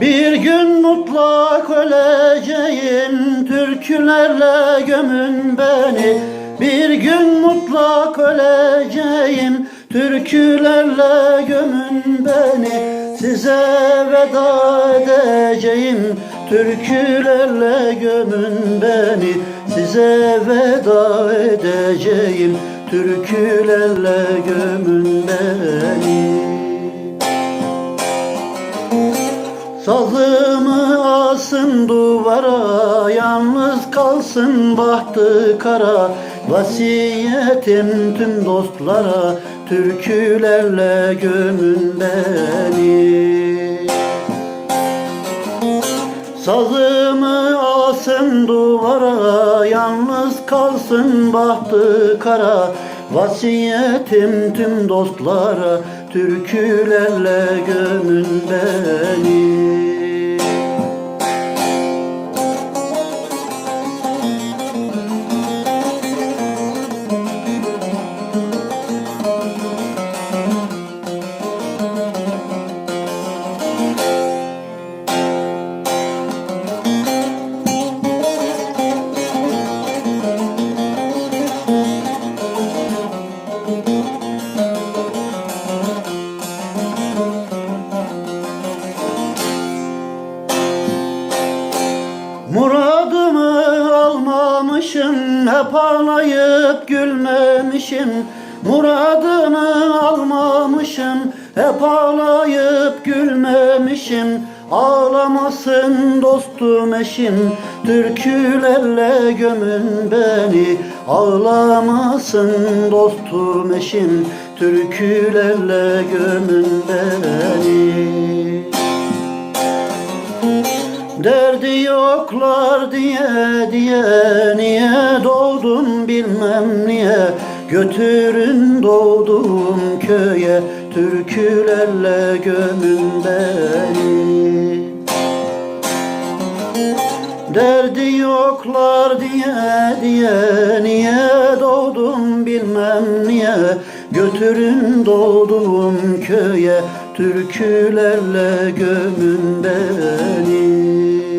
Bir gün mutlak öleceğim Türkülerle gömün beni. Bir gün mutlak öleceğim Türkülerle gömün beni. Size veda edeceğim Türkülerle gömün beni. Size veda edeceğim Türkülerle gömün beni Sazımı asın duvara Yalnız kalsın bahtı kara. Vasiyetim tüm dostlara Türkülerle gömün beni. Sazımı asın duvara Yalnız kalsın bahtı kara Vasiyetim tüm dostlara Türkülerle gömün beni Muradımı almamışım Hep ağlayıp gülmemişim Muradımı almamışım Hep ağlayıp gülmemişim Ağlamasın dostum eşim Türkülerle gömün beni. Ağlamasın dostum eşim Türkülerle gömün beni Derdi yoklar diye diye Niye doğdum bilmem niye? Götürün doğduğum köye Türkülerle gömün beni Derdi yoklar diye diye Niye doğdum bilmem niye? Götürün doğduğum köye Türkülerle gömün beni.